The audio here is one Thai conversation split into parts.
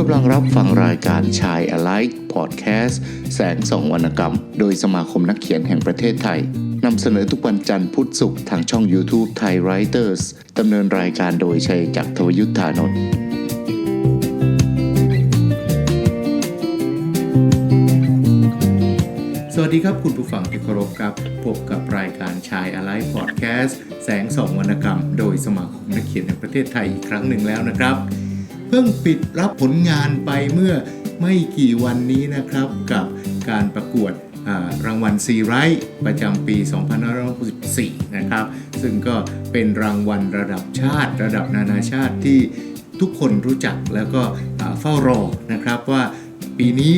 กำลังรับฟังรายการชาย Alike Podcast แสงสองวรรณกรรม โดยสมาคมนักเขียนแห่งประเทศไทยนำเสนอทุกวันจันทร์พุธศุกร์ทางช่อง YouTube Thai Writers ดำเนินรายการโดยชัยจักรทวยุทธานนท์สวัสดีครับคุณผู้ฟังที่เคารพครับ พบกับรายการชาย Alike Podcast แสงสองวรรณกรรม โดยสมาคมนักเขียนแห่งประเทศไทยอีกครั้งหนึ่งแล้วนะครับ พิ่งปิดรับผลงานไปเมื่อไม่กี่วันนี้นะครับกับการประกวดรางวัลซีไรท์ประจำปี 2564 นะครับ ซึ่งก็เป็นรางวัลระดับชาติ ระดับนานาชาติที่ทุกคนรู้จักแล้วก็เฝ้ารอนะครับว่าปีนี้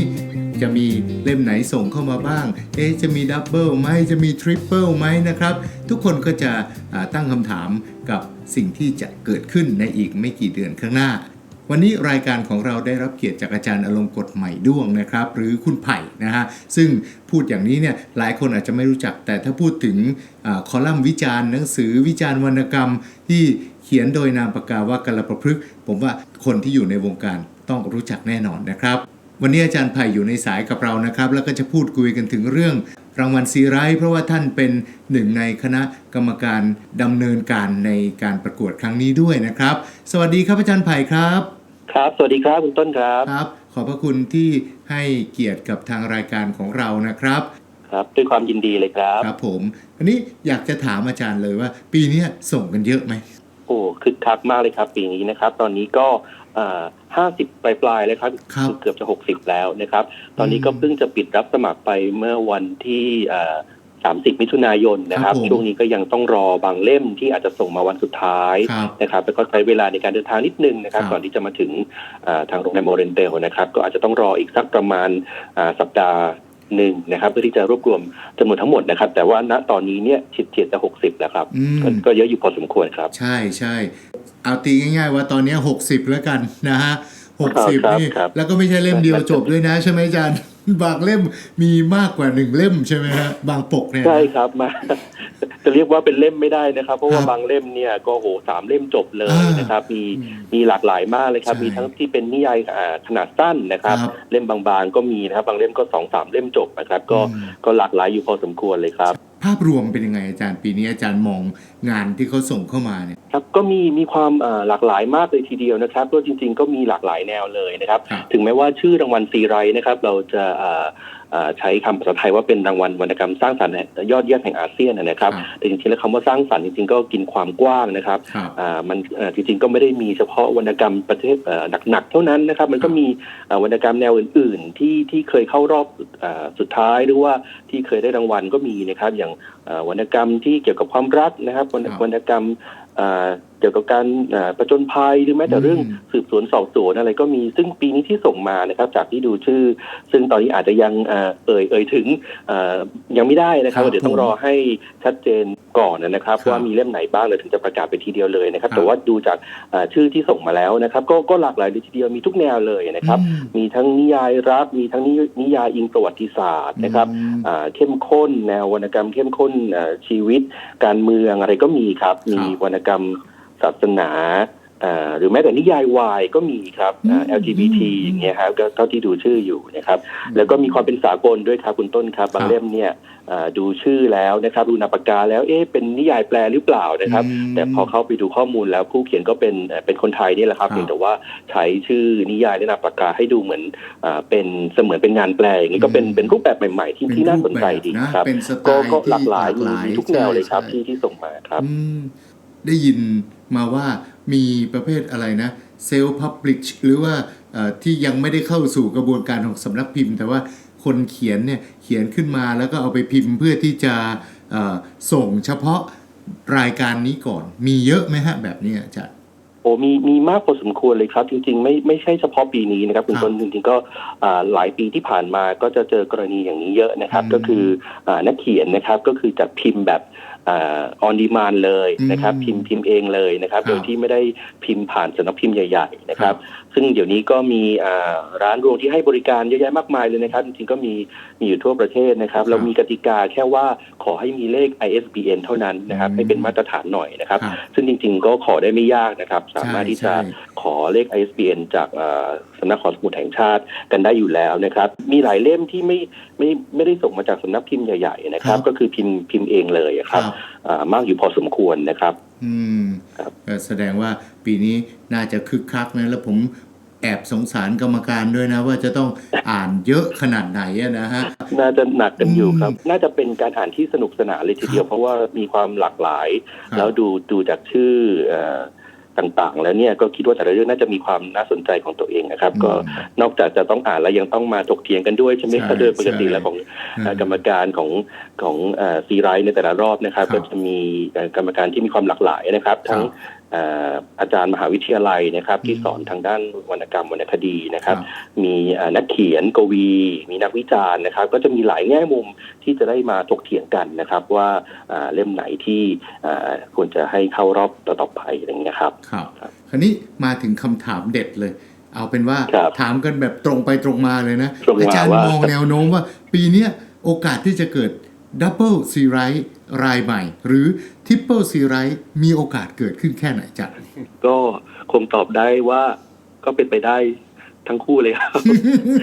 จะมีเล่มไหนส่งเข้ามาบ้าง เอ๊ะจะมีดับเบิลไหมจะมีทริปเปิลไหมนะครับ ทุกคนก็จะตั้งคำถามกับสิ่งที่จะเกิดขึ้นในอีกไม่กี่เดือนข้างหน้า วันนี้รายการของเราได้รับเกียรติจากอาจารย์อลงกฎใหม่ด้วงนะครับ หรือคุณไผ่นะฮะซึ่งพูดอย่างนี้เนี่ยหลายคนอาจจะไม่รู้จัก แต่ถ้าพูดถึงอคอลัมน์วิจารณ์หนังสือวิจารณ์วรรณกรรม ที่เขียนโดยนามปากกาว่ากลประพฤกษ์ผมว่าคนที่อยู่ในวงการต้องรู้จักแน่นอนนะครับวันนี้อาจารย์ไผ่อยู่ในสายกับเรานะครับ แล้วก็จะพูดคุยกันถึงเรื่องรางวัลซีไรท์เพราะว่าท่านเป็นหนึ่งในคณะกรรมการดำเนินการในการประกวดครั้งนี้ด้วยนะครับ สวัสดีครับอาจารย์ไผ่ครับ ครับ สวัสดีครับคุณต้นครับ ครับ ขอบพระคุณที่ให้เกียรติกับทางรายการของเรานะครับ ครับ ด้วยความยินดีเลยครับ ครับผม อันนี้อยากจะถามอาจารย์เลยว่า ปีเนี้ยส่งกันเยอะไหม โอ้คึกคักมากเลยครับ ปีนี้นะครับ ตอนนี้ก็ห้าสิบปลายปลายๆแล้วครับครับเกือบจะหกสิบแล้วนะครับ ตอนนี้ก็เพิ่งจะปิดรับสมัครไปเมื่อวันที่ สามสิบมิถุนายนนะครับครับผมช่วงนี้ก็ยังต้องรอบางเล่มที่อาจจะส่งมาวันสุดท้ายครับนะครับแล้วก็ใช้เวลาในการเดินทางนิดนึงนะครับครับก่อนที่จะมาถึงอ่าทางโรงแรมโอเรนเตลนะครับ ก็อาจจะต้องรออีกสักประมาณอ่าสัปดาห์หนึ่งนะครับเพื่อที่จะรวบรวมจำนวนทั้งหมดนะครับ แต่ว่าณตอนนี้เนี่ยฉิดเฉียดจะหกสิบแล้วครับอืมก็ก็เยอะอยู่พอสมควรครับ ใช่ใช่เอาตีง่าย ๆ ว่าตอนเนี้ย60แล้วกันนะฮะ ครับ60นี่ครับแล้วก็ไม่ใช่เล่มเดียวจบด้วยนะ ใช่ไหมอาจารย์บางเล่มมีมากกว่าหนึ่งเล่มใช่ไหมฮะบางปกเนี่ยใช่ครับมาจะเรียกว่าเป็นเล่มไม่ได้นะครับ เพราะว่าครับบางเล่มเนี่ยก็โหสามเล่มจบเลยอ่านนะครับ มีอืมมีหลากหลายมากเลยครับใช่มีทั้งที่เป็นนิยายอ่าขนาดสั้นนะครับครับ เล่มบางๆก็มีนะครับ บางเล่มก็สองสามเล่มจบนะครับ ก็อืมก็หลากหลายอยู่พอสมควรเลยครับ ภาพรวมเป็นยังไงอาจารย์ปีนี้อาจารย์มองงานที่เขาส่งเข้ามาเนี่ยครับก็มีมีความอ่าหลากหลายมากเลยทีเดียวนะครับก็จริง ๆ ก็มีหลากหลายแนวเลยนะครับครับถึงแม้ว่าชื่อรางวัลซีไรท์นะครับ เราจะอ่าอ่าใช้คำภาษาไทยว่าเป็นรางวัลวรรณกรรมสร้างสรรค์แห่งยอดเยี่ยมแห่งอาเซียนนะครับครับ แต่จริงๆแล้วคำว่าสร้างสรรค์จริงๆก็กินความกว้างนะครับครับอ่ามันเอ่อจริงๆก็ไม่ได้มีเฉพาะวรรณกรรมประเทศเอ่อหนักๆเท่านั้นนะครับ มันก็มีอ่าวรรณกรรมแนวอื่น ๆ ที่ที่เคยเข้ารอบอ่าสุดท้ายหรือว่าที่เคยได้รางวัลก็มีนะครับ อย่างอ่า วรรณกรรมที่เกี่ยวกับความรักนะครับวรรณครับวรรณกรรมอ่า เกี่ยวกับการอ่าประจนภัยหรือแม้แต่เรื่องอืมสืบสวนสอบสวนอะไรก็มีซึ่งปีนี้ที่ส่งมานะครับจากที่ดูชื่อ ซึ่งตอนนี้อาจจะยังอ่าเอ่ยเอ่ยถึงอ่ายังไม่ได้นะครับครับเดี๋ยวต้องรอให้ชัดเจนก่อนนะครับครับว่ามีเล่มไหนบ้างเลยถึงจะประกาศไปทีเดียวเลยนะครับครับแต่ว่าดูจากอ่าชื่อที่ส่งมาแล้วนะครับ ก็ก็หลากหลายเลยทีเดียวมีทุกแนวเลยนะครับอืมมีทั้งนิยายรักมีทั้งนินิยายอิงประวัติศาสตร์นะครับอืมอ่าเข้มข้นแนววรรณกรรม เข้มข้นอ่าชีวิตการเมืองอะไรก็มีครับมีวรรณกรรม ศาสนาอ่าหรือแม้แต่นิยายวายก็มีครับอ่าอืม LGBT อย่างเงี้ยครับก็เท่าที่ดูชื่ออยู่นะครับแล้วก็มีความเป็นสากลด้วยครับคุณต้นครับบางเล่มเนี่ยอ่าดูชื่อแล้วนะครับดูนามปากกาแล้วเอ๊ะเป็นนิยายแปลหรือเปล่านะครับอืมแต่พอเข้าไปดูข้อมูลแล้วผู้เขียนก็เป็นเอ่อเป็นคนไทยนี่แหละครับครับเพียงแต่ว่าใช้ชื่อนิยายและนามปากกาให้ดูเหมือนอ่าเป็นเสมือนเป็นงานแปลอย่างนี้ก็เป็นอืมเป็นรูปแบบใหม่ๆ ที่เป็ที่น่าสนใจรูปแบบดีนะครับเป็นสไตก็ล์ก็ที่หลากหลายมีหลากหลายมีทุกแนวเลยครับใช่ที่ที่ส่งมาครับอืมได้ยิน มาว่ามีประเภทอะไรนะเซลล์พับลิชหรือว่าเอ่อที่ยังไม่ได้เข้าสู่กระบวนการของสำนักพิมพ์ แต่ว่าคนเขียนเนี่ยเขียนขึ้นมาแล้วก็เอาไปพิมพ์เพื่อที่จะเอ่อส่งเฉพาะรายการนี้ก่อน มีเยอะไหมฮะแบบนี้อาจารย์โอ้มีมีมากพอสมควรเลยครับ จริง ๆ ไม่ไม่ใช่เฉพาะปีนี้นะครับคุณครับต้นจริงๆก็อ่าหลายปีที่ผ่านมาก็จะเจอกรณีอย่างนี้เยอะนะครับอืมก็คืออานักเขียนนะครับก็คือจัดพิมพ์แบบ ออนดีมานเลยนะครับอืมพิมพ์พิมพ์เองเลยนะครับครับ โดยที่ไม่ได้พิมพ์ผ่านสำนักพิมพ์ใหญ่ ๆ นะคครัรับบซึ่งเดี๋ยวนี้ก็มีอ่าร้านรวงที่ให้บริการเยอะแยะมากมายเลยนะครับ จริงๆก็มีมีอยู่ทั่วประเทศนะครับครับเรามีกติกาแค่ว่าขอให้มีเลข ISBN เท่านั้นนะครับอืมให้เป็นมาตรฐานหน่อยนะครับครับ ซึ่งจริง ๆ ก็ขอได้ไม่ยากนะครับ สามารถที่จะใช่ขอเลข ISBN จากอ่าสำนักขอสมุดแห่งชาติกันได้อยู่แล้วนะครับ มีหลายเล่มที่ไม่ไม่ไม่ได้ส่งมาจากสำนักพิมพ์ใหญ่ ๆ นะครับครับก็คือพิมพ์พิมพ์เองเลยอะคครัรับบอ่ามากอยู่พอสมควรนะครับ อืมครับก็แสดงว่าปีนี้น่าจะคึกคักนะแล้วผมแอบสงสารกรรมการด้วยนะ ว่าจะต้องอ่านเยอะขนาดไหนอะนะฮะ น่าจะหนักกันอยู่ครับอืมน่าจะเป็นการอ่านที่สนุกสนานเลยทีเดียว เพราะว่ามีความหลากหลายครับแล้วดูดูจากชื่อเอ่อ ต่างๆ แล้วเนี่ยก็คิดว่าแต่ละเรื่องน่าจะมีความน่าสนใจของตัวเองนะครับ ก็นอกจากจะต้องอ่านแล้วยังต้องมาถกเถียงกันด้วยใช่ไหมครับใช่โดยปกติใช่แล้วของอืมเอ่อกรรมการของของซีไรต์ในแต่ละรอบนะครับครับก็จะมีเอ่อกรรมการที่มีความหลากหลายนะครับ ทั้งครับเอ่ออาจารย์มหาวิทยาลัยนะครับ ที่อืมสอนทางด้านวรรณกรรมวรรณคดีนะครับครับมีเอ่อนักเขียนกวี มีนักวิจารณ์นะครับ ก็จะมีหลายแง่มุมที่จะได้มาถกเถียงกันนะครับ ว่าอ่าเล่มไหนที่อ่าควรจะให้เข้ารอบต่อๆไปอะไรอย่างเงี้ยครับครับครับคราวนี้มาถึงคำถามเด็ดเลย เอาเป็นว่าครับถามกันแบบตรงไปตรงมาเลยนะตรงมาอาจารย์ว่ามมองแนวโน้มว่าปีเนี้ยโอกาสที่จะเกิดดับเบิลซีไรต์ รายใหม่ หรือทริปเปิลซีไรต์มีโอกาสเกิดขึ้นแค่ไหนจ๊ะก็คงตอบได้ว่าก็เป็นไปได้ทั้งคู่เลยครับ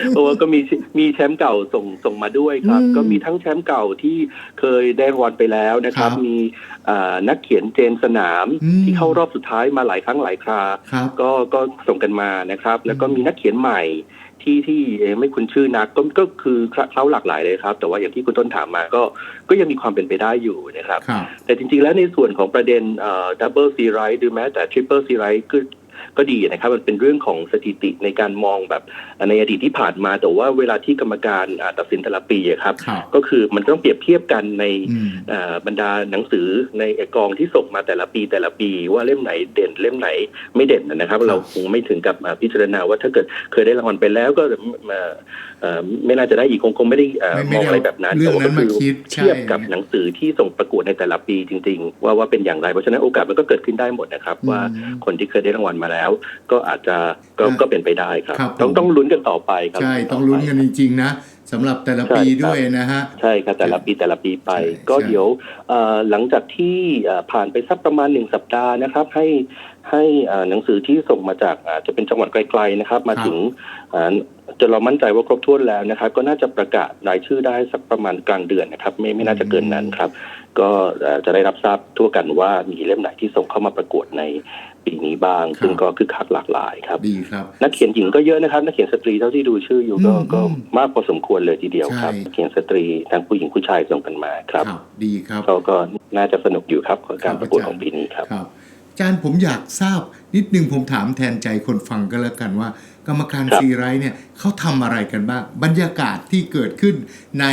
เพราะว่าก็มีมีแชมป์เก่าส่งส่งมาด้วยครับอืมก็มีทั้งแชมป์เก่าที่เคยได้รางวัลไปแล้วนะครับครับมีอ่านักเขียนเจนสนามอืมที่เข้ารอบสุดท้ายมาหลายครั้งหลายคราครับก็ก็ส่งกันมานะครับ แล้วก็อืมมีนักเขียนใหม่ ที่ที่เอ่อไม่คุ้นชื่อนักก็ก็คือเคล้าหลากหลายเลยครับ แต่ว่าอย่างที่คุณต้นถามมาก็ก็ยังมีความเป็นไปได้อยู่นะครับครับแต่จริงๆแล้วในส่วนของประเด็นดับเบิลซีไรต์หรือแม้แต่ทริปเปิลซีไรต์ก็ ก็ดีนะครับมันเป็นเรื่องของสถิติในการมองแบบในอดีตที่ผ่านมาแต่ว่าเวลาที่กรรมการอ่าตัดสินแต่ละปีอะครับครับ ก็คือมันต้องเปรียบเทียบกันในอืมเอ่อบรรดาหนังสือในกองที่ส่งมาแต่ละปีแต่ละปี ว่าเล่มไหนเด่นเล่มไหนไม่เด่นนะครับ เราคงไม่ถึงกับอ่าพิจารณาว่าถ้าเกิดเคยได้รางวัลไปแล้วก็เอ่อเอ่อไม่น่าจะได้อีกคงคงไม่ได้เอ่อไม่มไม่องอะไรแบบนั้นเรื่องแต่ว่านั้ก็นมาคือคิดใช่เทียบกับหนังสือที่ส่งประกวดในแต่ละปีจริง ๆ ว่าว่าเป็นอย่างไรเพราะฉะนั้นโอกาสมันก็เกิดขึ้นได้หมดนะครับ ว่าอืมคนที่เคยได้รางวัลมาแล้ว ก็อาจจะก็ครับก็เป็นไปได้ครับครับต้องผมต้องลุ้นกันต่อไปครับ ใช่ ต้องลุ้นกันจริง ๆ นะสำหรับแต่ละใช่ปีครับด้วยนะฮะ ใช่ครับแต่ละปีแต่ละปีไปใช่ก็ใช่เดี๋ยวเอ่อหลังจากที่เอ่อผ่านไปสักประมาณหนึ่งสัปดาห์นะครับ ให้ให้เอ่อหนังสือที่ส่งมาจากอาจจะเป็นจังหวัดไกลๆนะครับ มาถึงอ่าจนเรามั่นใจว่าครบถ้วนแล้วนะครับ ก็น่าจะประกาศรายชื่อได้สักประมาณกลางเดือนนะครับ ไม่ไม่น่าจะเกินนั้นครับ ก็เอ่อจะได้รับทราบทั่วกันว่ามีเล่มไหนที่ส่งเข้ามาประกวดใน ปีนี้บ้าง ซึ่งก็คือคักหลากหลายครับดีครับ นักเขียนหญิงก็เยอะนะครับ นักเขียนสตรีเท่าที่ดูชื่ออยู่ก็อืมก็อืมมากพอสมควรเลยทีเดียวครับใช่นักเขียนสตรีทั้งผู้หญิงผู้ชายส่งกันมาครับดีครับก็ก็น่าจะสนุกอยู่ครับกับการครับประกวดอาจารย์ของปีนี้ครับครับอาจารย์ผมอยากทราบนิดนึงผมถามแทนใจคนฟังก็แล้วกันว่า กรรมการครับซีไรต์เนี่ยเขาทำอะไรกันบ้าง บรรยากาศที่เกิดขึ้นใน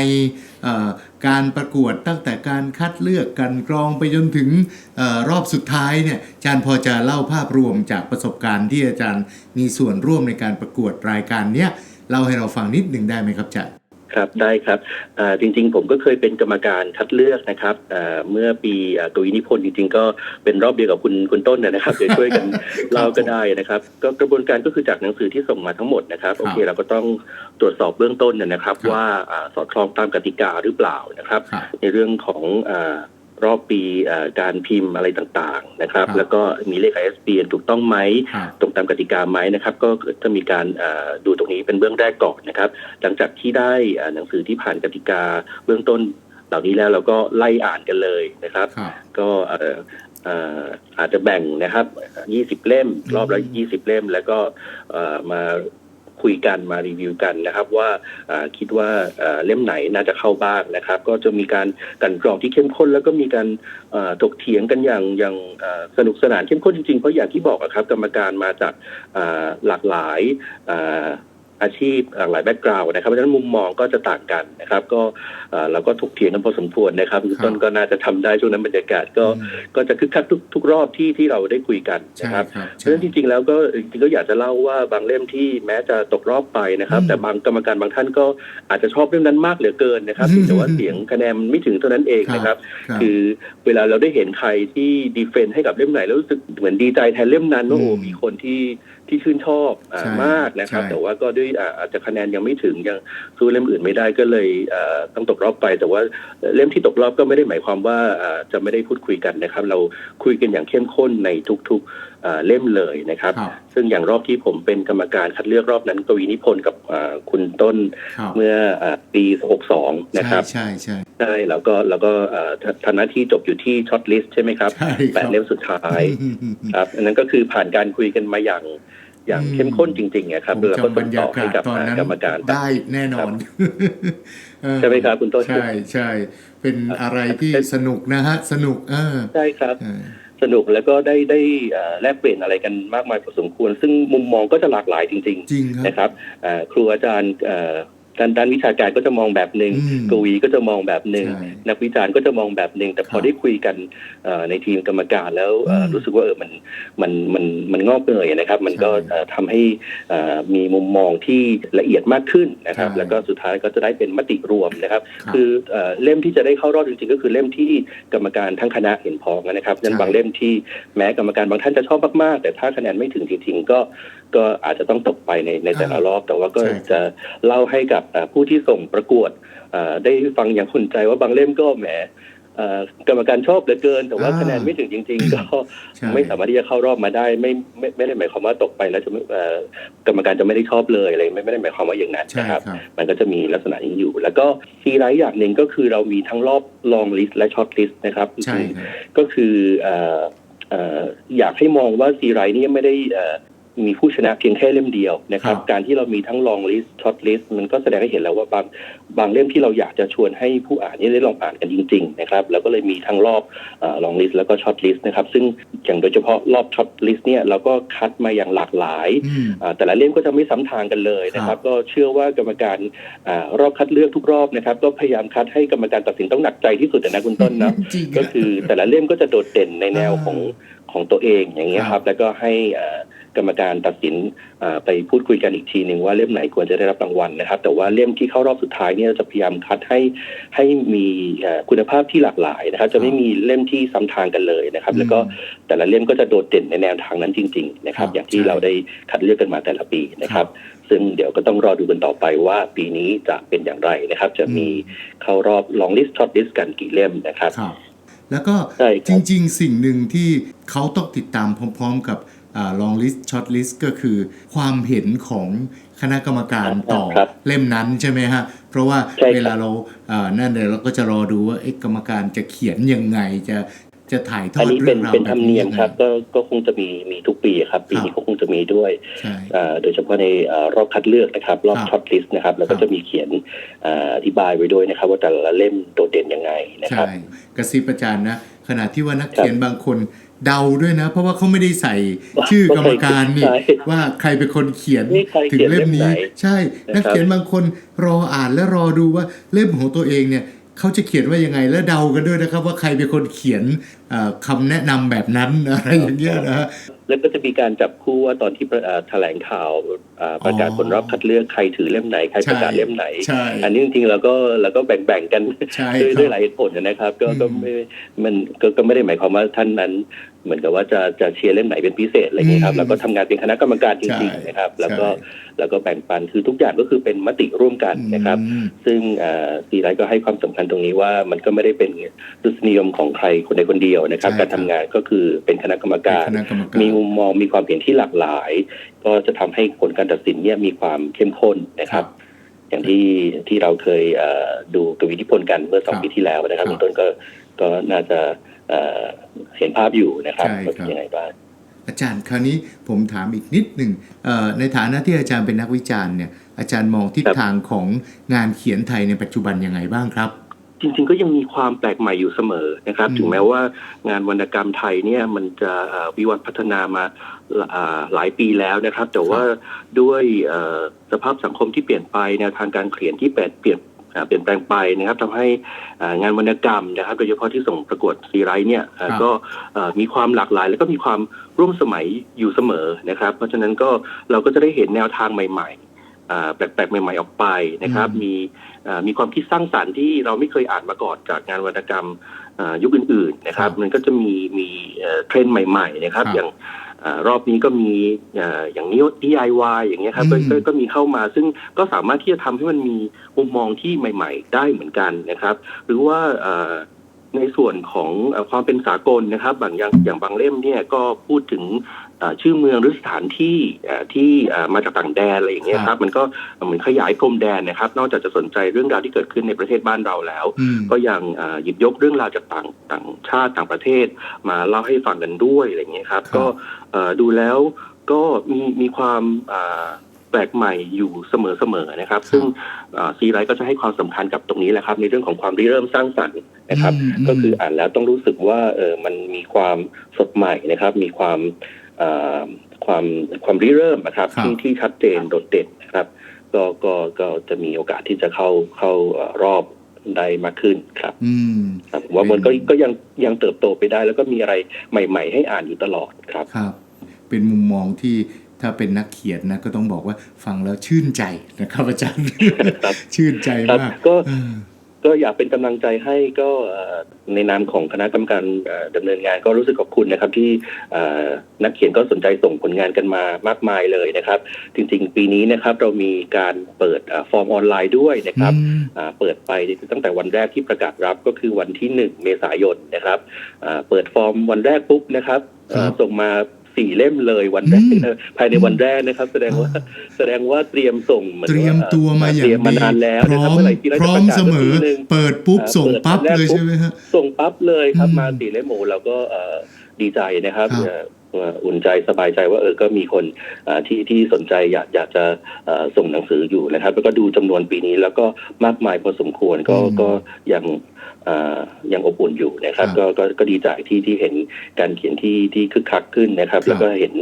เอ่อการประกวดตั้งแต่การคัดเลือกกันกรองไปจนถึงเออรอบสุดท้ายเนี่ยอาจารย์พอจะเล่าภาพรวมจากประสบการณ์ที่อาจารย์มีส่วนร่วมในการประกวดรายการเนี้ยเล่าให้เราฟังนิดหนึ่งได้ไหมครับอาจารย์ ครับได้ครับอ่าจริงๆ ผมก็เคยเป็นกรรมการคัดเลือกนะครับอ่าเมื่อปีอ่ากวีนิพนธ์จริง ๆ ก็เป็นรอบเดียวกับคุณคุณต้นนะนะครับเดี๋ยวช่วยกันเล่าก็ได้นะครับ ก็กระบวนการก็คือจากหนังสือที่ส่งมาทั้งหมดนะครับโอเคเราก็ต้องตรวจสอบเบื้องต้นนะนะครับครับว่าอ่าสอดคล้องตามกติกาหรือเปล่านะครับครับในเรื่องของอา รอบปีอ่าการพิมพ์อะไรต่างๆนะครับครับ แล้วก็มีเลข ISBN ถูกต้องไหมครับตรงตามกติกาไหมนะครับ ก็จะมีการอ่าดูตรงนี้เป็นเบื้องแรกก่อนนะครับ หลังจากที่ได้อ่าหนังสือที่ผ่านกติกาเบื้องต้นเหล่านี้แล้วเราก็ไล่อ่านกันเลยนะครับครับก็เอ่อเอ่ออาจจะแบ่งนะครับ 20 เล่ม รอบละอืม20 เล่ม แล้วก็เอ่อมา คุยกันมารีวิวกันนะครับ ว่าคิดว่าเล่มไหนน่าจะเข้าบ้างนะครับ ก็จะมีการกันกรองที่เข้มข้น แล้วก็มีการถกเถียงกันอย่างอย่างสนุกสนานเข้มข้นจริงๆเพราะอย่างที่บอกครับกรรมการมาจากหลากหลาย อ่าอาชีพหลากหลายแบ็กกราวด์นะครับเพราะฉะนั้นมุมมองก็จะต่างกันนะครับ ก็เอ่อเราก็ถกเถียงกันพอสมควรนะครับคุณต้นก็น่าจะทำได้ช่วงนั้นบรรยากาศก็อืมก็จะคึกคักทุกทุกรอบที่ที่เราได้คุยกันใช่นะครับครับเพใช่ราะฉะนั้นจริงๆแล้วก็จริงๆก็อยากจะเล่าว่าบางเล่มที่แม้จะตกรอบไปนะครับอืมแต่บางกรรมการบางท่านก็อาจจะชอบเล่มนั้นมากเหลือเกินนะครับอืมแต่ว่าเสียงคะแนนมันไม่ถึงเท่านั้นเองนะครับครับ คือเวลาเราได้เห็นใครที่ดีเฟนต์ให้กับเล่มไหนแล้วรู้สึกเหมือนดีใจแทนเล่มนั้นว่าโอ้อืมมีคนที่ ที่ชื่นชอบอ่าใช่มากนะครับ ใช่ แต่ว่าก็ด้วยอ่าอาจจะคะแนนยังไม่ถึงยังสู้เล่มอื่นไม่ได้ก็เลยอ่าต้องตกรอบไป แต่ว่าเล่มที่ตกรอบก็ไม่ได้หมายความว่าอ่าจะไม่ได้พูดคุยกันนะครับ เราคุยกันอย่างเข้มข้นในทุกๆอ่าเล่มเลยนะครับ ครับซึ่งอย่างรอบที่ผมเป็นกรรมการคัดเลือกรอบนั้นกวีนิพนธ์กับอ่าคุณต้นครับเมื่ออาปี62นะครับ ใช่ใช่ ใช่แล้วก็แล้วก็เอ่อททำหน้าที่จบอยู่ที่ช็อตลิสต์ใช่ไหมครับใช่คแปรัดบเล่มสุดท้ายอืมอืมอืม ครับอันนั้นก็คือผ่านการคุยกันมาอย่าง อย่างอืมเข้มข้นจริงๆนะครับผมแล้วก็จำบส่รงรต่ยาอให้กาศกับตอนนั้นกรรมการได้แน่นอนเออใช่ไหมครับคุณต้นใช่ใช่เป็นอะไรที่สนุกนะฮะ สนุกเออใช่ครับเออสนุกแล้วก็ได้ได้เอ่อแลกเปลี่ยนอะไรกันมากมายพอสมควร ซึ่งมุมมองก็จะหลากหลายจริงจริงคๆรับนะครับเอ่อครูอาจารย์เอ่อ ด้านด้านวิชาการก็จะมองแบบหนึ่งอืมกวีก็จะมองแบบหนึ่งใช่นักวิจารณ์ก็จะมองแบบหนึ่งแต่พครัอบได้คุยกันเอ่อในทีมกรรมการแล้วเอ่ออมรู้สึกว่าเออมันมันมันมันงอกเงยนะครับ มันก็ใช่เอ่อทำให้เอ่อมีมุมมองที่ละเอียดมากขึ้นนะครับใช่แล้วก็สุดท้ายก็จะได้เป็นมติรวมนะครับครับคือเอ่อเล่มที่จะได้เข้ารอบจริงๆ ก็คือเล่มที่กรรมการทั้งคณะเห็นพ้องนะครับนั้นใช่บางเล่มที่แม้กรรมการบางท่านจะชอบมากๆ แต่ถ้าคะแนนไม่ถึงจริงๆก็ ก็อาจจะต้องตกไปในในแต่ละรอบ แต่ว่าก็ใช่ครับจะเล่าให้กับเอ่อผู้ที่ส่งประกวดเอ่อได้ฟังอย่างขุนใจว่าบางเล่มก็แหมเอ่อกรรมการชอบเหลือเกิน แต่ว่าอ่าคะแนนไม่ถึงจริง ๆ ก็ใช่ไม่สามารถที่จะเข้ารอบมาได้ ไม่ไม่ไม่ได้หมายความว่าตกไปแล้วจะไม่เอ่อกรรมการจะไม่ได้ชอบเลยอะไรไม่ไม่ได้หมายความว่าอย่างนั้นใช่นะครับครับ มันก็จะมีลักษณะนี้อยู่ แล้วก็ซีไรต์อย่างหนึ่งก็คือเรามีทั้งรอบ long list และ short list นะครับใช่ครับก็คือเอ่อเอ่ออยากให้มองว่าซีไรต์นี่ไม่ได้เอ่อ มีผู้ชนะเพียงแค่เล่มเดียวนะครับครับการที่เรามีทั้ง long list short list มันก็แสดงให้เห็นแล้วว่าบางบางเล่มที่เราอยากจะชวนให้ผู้อ่านนี่ได้ลองอ่านกันจริง ๆ นะครับ แล้วก็เลยมีทั้งรอบเอ่อ long list แล้วก็ short list นะครับ ซึ่งอย่างโดยเฉพาะรอบ short list เนี่ยเราก็คัดมาอย่างหลากหลายอืมอ่าแต่ละเล่มก็จะไม่ซ้ำทางกันเลยนะคครัรับบก็เชื่อว่ากรรมการอารอบคัดเลือกทุกรอบนะครับ ก็พยายามคัดให้กรรมการตัดสินต้องหนักใจที่สุดนะคุณต้นนะจริงก็คือแต่ละเล่มก็จะโดดเด่นในแนวอ่าของของตัวเองอย่างเงี้ยคครัรับบแล้วก็ให้อ่า กรรมการตัดสินอ่าไปพูดคุยกันอีกทีหนึ่งว่าเล่มไหนควรจะได้รับรางวัลนะครับ แต่ว่าเล่มที่เข้ารอบสุดท้ายเนี่ยเราจะพยายามคัดให้ให้มีเอ่อคุณภาพที่หลากหลายนะครับ จะไม่มีเล่มที่ซ้ำทางกันเลยนะครับ แล้วก็แต่ละเล่มก็จะโดดเด่นในแนวทางนั้นจริง ๆ นะครับครับอย่างที่ใช่เราได้คัดเลือกกันมาแต่ละปีนะครับ ซึ่งเดี๋ยวก็ต้องรอดูกันต่อไปว่าปีนี้จะเป็นอย่างไรนะครับ จะมีเข้ารอบ long list short list กันกี่เล่มนะครับครับแล้วก็ใช่คจรับริง ๆ สิ่งหนึ่งที่เขาต้องติดตามพร้อม ๆ กับ อ่า long list short list ก็คือความเห็นของคณะกรรมการต่อครับเล่มนั้นใช่ไหมฮะ เพราะว่าใช่ครับเวลาเราอ่านั่นเดี๋ยวเราก็จะรอดูว่าเอ๊ะกรรมการจะเขียนยังไงจะจะถ่ายทออันดนี้เรื่เป็อนงราวเป็นธรรมเนียมแครับก็ก็คงจะมีมีทุกปีครับปีนี้ก็คงจะมีด้วยใช่อ่าโดยเฉพาะในอ่ารอบคัดเลือกนะครับ รอบครับช็อตลิสต์นะครับ แล้วก็ครับจะมีเขียนอ่าอธิบายไว้ด้วยนะครับ ว่าแต่ละเล่มโดดเด่นยังไงนะครับใช่กระซิบอาจารย์นะขณะที่ว่านักเขียนบางคน เดาด้วยนะ เพราะว่าเขาไม่ได้ใส่ชื่อกรรมการนี่ใช่ว่าใครเป็นคนเขียนนี่ใครถึงเขียนเล่มเล่มนี้ไหนใช่นะครับนักเขียนบางคนรออ่านและรอดูว่าเล่มของตัวเองเนี่ยเขาจะเขียนว่ายังไงและเดากันด้วยนะครับ ว่าใครเป็นคนเขียนเอ่อคำแนะนำแบบนั้นอะไรอย่างเงี้ยนะฮะแล้วก็จะมีการจับคู่ว่าตอนที่ประอ่าแถลงข่าวอ่าประกาศผลรอบคัดเลือกใครถือเล่มไหนใครประกาศเล่มไหนใช่อันนี้จริงๆเราก็เราก็แบ่งๆกันใช่ด้วยครับด้วยหลายเหตุผลนะครับ ก็ก็อืมไม่มันก็ก็ไม่ได้หมายความว่าท่านนั้น เหมือนกับว่าจะจะเชียร์เล่มไหนเป็นพิเศษอะไรอย่างเงี้ยครับอืมแล้วก็ทำงานเป็นคณะกรรมการจริงใช่ๆนะครับ แล้วก็ใช่แล้วก็แบ่งปันคือทุกอย่างก็คือเป็นมติร่วมกันนะครับอืมซึ่งซีไรก็ให้ความสำคัญตรงนี้ว่ามันก็ไม่ได้เป็นรสนิยมของใครคนใดคนเดียวนะครับใช่ครับการทำงานก็คือเป็นคณะกรรมการคณะกรรมการ มีมุมมองมีความเห็นที่หลากหลาย ก็จะทำให้ผลการตัดสินเนี่ยมีความเข้มข้นนะครับอย่างที่ที่เราเคยเอ่อดูกวีนิพนธ์กันเมื่อสองครับปีที่แล้วนะครับครับคุณต้นก็ก็น่าจะ เอ่อเห็นภาพอยู่นะครับใช่ว่าครับเป็นยังไงบ้างอาจารย์คราวนี้ผมถามอีกนิดหนึ่งเอ่อในฐานะที่อาจารย์เป็นนักวิจารณ์เนี่ยอาจารย์มองทิศครับทางของงานเขียนไทยในปัจจุบันยังไงบ้างครับ จริงๆก็ยังมีความแปลกใหม่อยู่เสมอนะครับอืมถึงแม้ว่างานวรรณกรรมไทยเนี่ยมันจะเอ่อวิวัฒน์พัฒนามาอ่าหลายปีแล้วนะครับ แต่ว่าด้วยเอ่อสภาพสังคมที่เปลี่ยนไปแนวทางการเขียนที่เปลี่ยน เปลี่ยนอ่าเปลี่ยนแปลงไปนะครับทำให้อ่างานวรรณกรรมนะครับโดยเฉพาะที่ส่งประกวดซีไรต์เนี่ยอ่าครับก็เอ่อมีความหลากหลาย แล้วก็มีความร่วมสมัยอยู่เสมอนะครับ เพราะฉะนั้นก็เราก็จะได้เห็นแนวทางใหม่ๆอ่าแปลกๆใหม่ๆออกไปนะครับอืมมีอ่ามีความคิดสร้างสรรค์ที่เราไม่เคยอ่านมาก่อนจากงานวรรณกรรมอ่ายุคอื่นๆนะครับ มันก็จะมีมีเอ่อเทรนด์ใหม่ ๆ นะครับครับอย่างอา รอบนี้ก็มีอ่าอย่างนี้ DIY อย่างเงี้ยครับก็อืมก็ก็มีเข้ามาซึ่งก็สามารถที่จะทำให้มันมีมุมมองที่ใหม่ ๆ ได้เหมือนกันนะครับ หรือว่าเอ่อ ในส่วนของเอ่อความเป็นสากลนะครับบางอย่างอย่างบางเล่มเนี่ยก็พูดถึงเอ่อชื่อเมืองหรือสถานที่เอ่อที่เอ่อมาจากต่างแดนอะไรอย่างเงี้ยครับ มันก็เหมือนขยายพรมแดนนะครับ นอกจากจะสนใจเรื่องราวที่เกิดขึ้นในประเทศบ้านเราแล้วอืมก็ยังเอ่อหยิบยกเรื่องราวจากต่างต่างชาติต่างประเทศ มาเล่าให้ฟังกันด้วยอะไรอย่างเงี้ยครับครับก็เอ่อดูแล้วก็มีมีความอ่า แปลกใหม่อยู่เสมอๆนะครับ ซึ่งซีไรต์ก็จะให้ความสำคัญกับตรงนี้แหละครับ ในเรื่องของความริเริ่มสร้างสรรค์นะครับมก็คืออ่านแล้วต้องรู้สึกว่าเออมันมีความสดใหม่นะครับ มีความอ่าความความริเริ่มนะครับครับที่ที่ชัดเจนโดดเด่นนะครับ ก็ก็ก็จะมีโอกาสที่จะเข้าเข้าเอ่อรอบได้มากขึ้นครับอืมครับผมว่ามันก็ก็ยังยังเติบโตไปได้ แล้วก็มีอะไรใหม่ ๆ ให้อ่านอยู่ตลอดครับครับ เป็นมุมมองที่ ถ้าเป็นนักเขียนนะก็ต้องบอกว่าฟังแล้วชื่นใจนะครับอาจารย์ครับชื่นใจครับมากก็เออก็อยากเป็นกำลังใจให้ก็เอ่อในนามของคณะกรรมการเอ่อดำเนินงานก็รู้สึกขอบคุณนะครับ ที่เอ่อนักเขียนก็สนใจส่งผลงานกันมามากมายเลยนะครับ จริง ๆ ปีนี้นะครับเรามีการเปิดเอ่อฟอร์มออนไลน์ด้วยนะครับอืมอ่าเปิดไปตั้งแต่วันแรกที่ประกาศรับก็คือวันที่หนึ่งเมษายนนะครับอ่าเปิดฟอร์มวันแรกปุ๊บนะครับเอ่อครับส่งมา สี่เล่มเลยวันแรกอืมเออภายในวันแรกนะครับ แสดงว่าแสดงว่าเตรียมส่งหอนเตรียมตัวมาอย่างเตรียมดีมานานแล้วพนะร้คอรับมเมื่อไหร่ที่เราพจะร้อปมระกาศเสมอสักทีหนึ่งเปิดปุ๊บอ่าส่งเปิดปั๊บวันแรกเลยปุ๊บใช่ไหมฮะส่งปั๊บเลยครับอืมมาสี่เล่มโอ้เราก็เอ่อดีใจนะครับครับเอ่อเอ่ออุ่นใจสบายใจว่าเออก็มีคนอ่าที่ที่สนใจอยากอยากจะเอ่อส่งหนังสืออยู่นะครับ แล้วก็ดูจำนวนปีนี้แล้วก็มากมายพอสมควรก็อืมก็ยังอ่า ยังอบอุ่นอยู่นะครับครับก็ก็ก็ดีใจที่ที่เห็นการเขียนที่ที่คึกคักขึ้นนะครับครับแล้วก็เห็น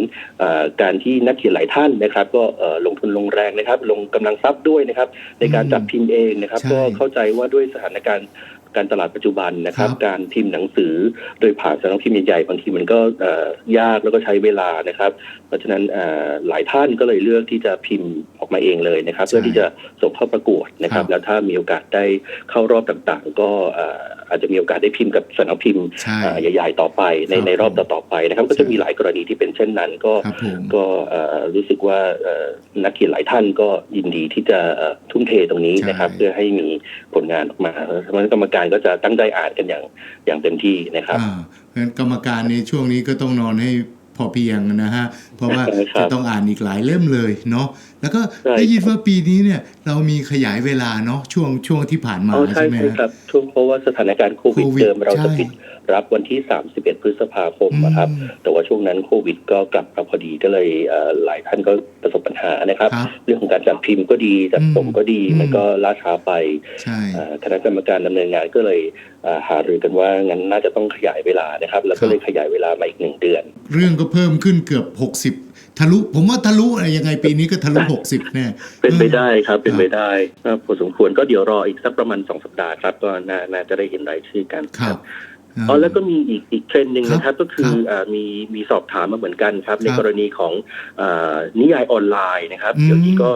อ่าการที่นักเขียนหลายท่านนะครับ ก็เอ่อลงทุนลงแรงนะครับ ลงกำลังทรัพย์ด้วยนะครับ ในการจัดพิมพ์เองนะครับใช่ก็เข้าใจว่าด้วยสถานการณ์ การตลาดปัจจุบันนะครับครับ การพิมพ์หนังสือโดยผ่านสำนักพิมพ์ใหญ่ๆบางทีมันก็เอ่อยากแล้วก็ใช้เวลานะครับ เพราะฉะนั้นเอ่อหลายท่านก็เลยเลือกที่จะพิมพ์ออกมาเองเลยนะครับใช่เพื่อที่จะส่งเข้าประกวดนะครัครับบแล้วถ้ามีโอกาสได้เข้ารอบต่างๆ ก็เอ่ออาจจะมีโอกาสได้พิมพ์กับสำนักพิมพ์ใช่เอ่อใหญ่ ๆ ต่อไปในครับในรอบต่อๆไปนะครับ ก็จะมีหลายกรณีที่เป็นเช่นนั้น ก็ครับผมก็เอ่อรู้สึกว่าเอ่อนักเขียนหลายท่านก็ยินดีที่จะเอ่อทุ่มเทตรงนี้นะครับใช่เพื่อให้มีผลงานออกมาเพราะฉะนั้นกรรมการก็จะตั้งใจอ่านกันอย่างอย่างเต็มที่นะครับอ่าเพราะฉะนั้นกรรมการในช่วงนี้ก็ต้องนอนให้พอเพียงนะฮะ เพราะว่าครับจะต้องอ่านอีกหลายเล่มเลยเนาะ แล้วก็ใช่ได้ยินว่าปีนี้เนี่ย เรามีขยายเวลาเนาะช่วงช่วงที่ผ่านมาอ๋อใช่ใช่ไหมใช่ฮะครับช่วงเพราะว่าสถานการณ์โควิดโควิดเดิมเราจะใช่ปิดรับวันที่ 31 พฤษภาคมนะครับอืมแต่ว่าช่วงนั้นโควิดก็กลับมาพอดีก็เลยเอ่อหลายท่านก็ประสบปัญหานะครับครับ เรื่องของการจัดพิมพ์ก็ดีจัดส่งก็ดีอืมมันก็ล่าช้าไปใช่เอ่อคณะกรรมการดำเนินงานก็เลยเอ่อหารือกันว่างั้นน่าจะต้องขยายเวลานะครับ แล้วก็เลยขยายเวลามาอีกหนึ่งเดือน เรื่องก็เพิ่มขึ้นเกือบ 60 ทะลุผมว่าทะลุอะไรยังไงปีนี้ก็ทะลุ60แน่เป็นไปได้ครับเป็นไปครับได้ก็พอสมควรก็เดี๋ยวรออีกสักประมาณสองสัปดาห์ครับ ก็น่าน่าจะได้เห็นรายชื่อกันครับอ๋อแล้วก็มีอีกอีกเทรนด์หนึ่งครับนะครับก็คือครับอ่ามีมีสอบถามมาเหมือนกันครับ ในครับกรณีของอานิยายออนไลน์นะครับอืมเดี๋ยวนี้ก็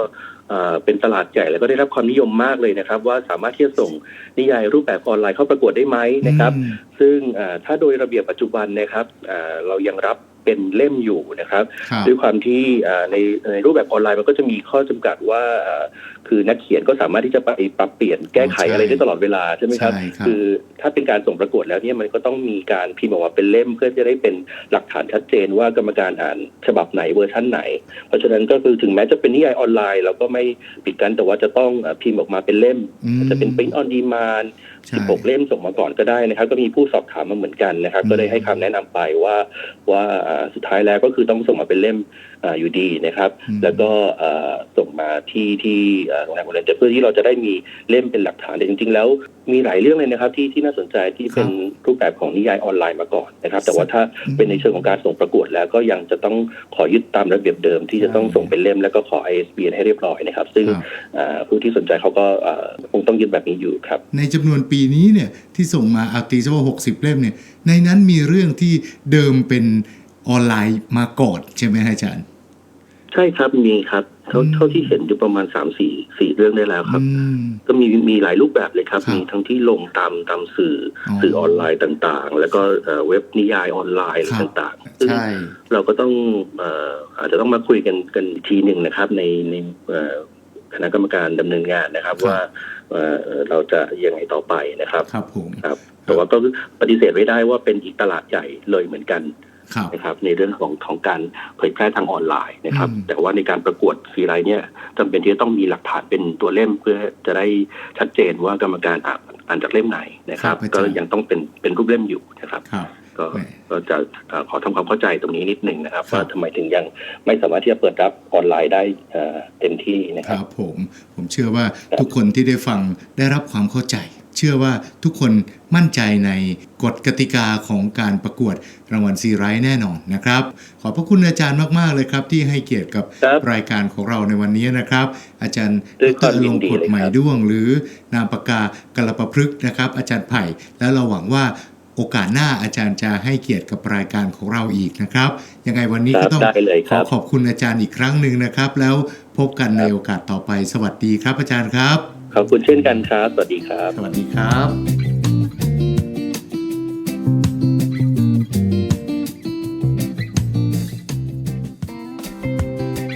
อ่าเป็นตลาดใหญ่แล้วก็ได้รับความนิยมมากเลยนะครับ ว่าสามารถที่จะส่งนิยายรูปแบบออนไลน์เข้าประกวดได้ไหมนะครับอืมซึ่งอ่าถ้าโดยระเบียบปัจจุบันนะครับอ่าเรายังรับ เป็นเล่มอยู่นะครับครับด้วยความที่อ่าในในรูปแบบออนไลน์มันก็จะมีข้อจำกัดว่าอ่าคือนักเขียนก็สามารถที่จะไปปรับเปลี่ยนแก้ไขใช่อะไรได้ตลอดเวลาใช่ไหมครับใช่ครับ คือถ้าเป็นการส่งประกวดแล้วเนี่ยมันก็ต้องมีการพิมพ์ออกมาเป็นเล่มเพื่อจะได้เป็นหลักฐานชัดเจนว่ากรรมการอ่านฉบับไหนเวอร์ชันไหน เพราะฉะนั้นก็คือถึงแม้จะเป็นนิยายออนไลน์ เราก็ไม่ปิดกันแต่ว่าจะต้องอ่าพิมพ์ออกมาเป็นเล่มอืมจะเป็น print on demand ใช่ 16 เล่มส่งมาก่อนก็ได้นะครับ ก็มีผู้สอบถามมาเหมือนกันนะครับอืมก็ได้ให้คำแนะนำไปว่าว่าอ่อ่าสุดท้ายแล้วก็คือต้องส่งมาเป็นเล่มอ่าอยู่ดีนะครับอืมแล้วก็เอ่อส่งมาที่ที่เอ่อโรงแรมคนเรียนเพื่อที่เราจะได้มีเล่มเป็นหลักฐานแต่จริง ๆ แล้วมีหลายเรื่องเลยนะครับที่ที่น่าสนใจที่เป็นรูปแบบของนิยายออนไลน์มาก่อนนะครับ แต่ว่าถ้าเป็นในเชิงของการส่งประกวดแล้วก็ยังจะต้องขอยึดตามระเบียบเดิม ที่จะต้องส่งเป็นเล่มแล้วก็ขอ ISBN ให้เรียบร้อยนะครับ ซึ่งครับอ่าผู้ที่สนใจเขาก็อ่าคงต้องยึดแบบนี้อยู่ครับในจำนวนปีนี้เนี่ยที่ส่งมาเอาตีซะว่า60 เล่มเนี่ยในนั้นมีเรื่องที่เดิมเป็นออนไลน์มาก่อนใช่ไหมฮะอาจารย์ ใช่ครับมีครับเท่าอืมเท่าที่เห็นอยู่ประมาณสามสี่สี่เรื่องได้แล้วครับอืมก็มีมีหลายรูปแบบเลยครับครับ มีทั้งที่ลงตามตามสื่อออสื่อออนไลน์ต่างๆ แล้วก็เอ่อเว็บนิยายออนไลน์อะไรครับต่างๆซึ่งใช่เราก็ต้องเอ่ออาจจะต้องมาคุยกันกันอีกทีหนึ่งนะครับ ในในเอ่อ คณะกรรมการดำเนินงานนะครับครับว่าเอ่อเราจะยังไงต่อไปนะครับครับผมครับแต่ว่าก็ปฏิเสธไม่ได้ว่าเป็นอีกตลาดใหญ่เลยเหมือนกันครับนะครับในเรื่องของของการเผยแพร่ทางออนไลน์นะครับอืมแต่ว่าในการประกวดฟรีไลน์เนี่ยจำเป็นที่จะต้องมีหลักฐานเป็นตัวเล่มเพื่อจะได้ชัดเจนว่ากรรมการอ่านอ่านจากเล่มไหนนะครับครับอาจารย์ก็ยังต้องเป็นเป็นรูปเล่มอยู่นะครับครับ ก็แหมก็จะเอ่อขอทำความเข้าใจตรงนี้นิดหนึ่งนะครับครับว่าทำไมถึงยังไม่สามารถที่จะเปิดรับออนไลน์ได้เอ่อเต็มที่นะคครัรับบผมผมเชื่อว่าทุกคนที่ได้ฟังได้รับความเข้าใจ เชื่อว่าทุกคนมั่นใจในกฎกติกาของการประกวดรางวัลซีไรต์แน่นอนนะครับ ขอบพระคุณอาจารย์มาก ๆ เลยครับที่ให้เกียรติกับครับรายการของเราในวันนี้นะครับ อาจารย์ด้วยดความรยิลนงดีกฎเลยครับใหม่ด้วง หรือนามปากกากลประพฤกษ์นะครับ อาจารย์ไผ่แล้วเราหวังว่า โอกาสหน้าอาจารย์จะให้เกียรติกับรายการของเราอีกนะครับ ยังไงวันนี้คก็รับต้องได้เลยขคอรับขอบคุณอาจารย์อีกครั้งหนึ่งนะครับ แล้วพบกันในโอกาสต่อไป สวัสดีครับ อาจารย์ครับ ขอบคุณเช่นกันครับ สวัสดีครับ สวัสดีครับ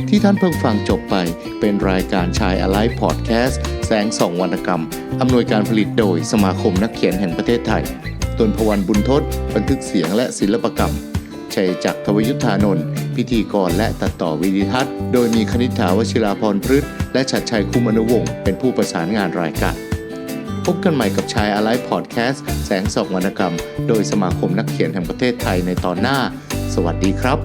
ที่ท่านเพิ่งฟังจบไปเป็นรายการชาย Alive Podcast แสงส่องวรรณกรรม อำนวยการผลิตโดยสมาคมนักเขียนแห่งประเทศไทย ตนพวันบุญทศบันทึกเสียงและศิลปกรรม ชัยจักรทวยุทธานนท์พิธีกรและตัดต่อวิดีทัศน์ โดยมีคณิษฐาวชิราพรพฤษและชัดชัยคุมอนุวงศ์เป็นผู้ประสานงานรายการ พบกันใหม่กับชาย Alive Podcast แสงส่องวรรณกรรม โดยสมาคมนักเขียนแห่งประเทศไทยในตอนหน้า สวัสดีครับ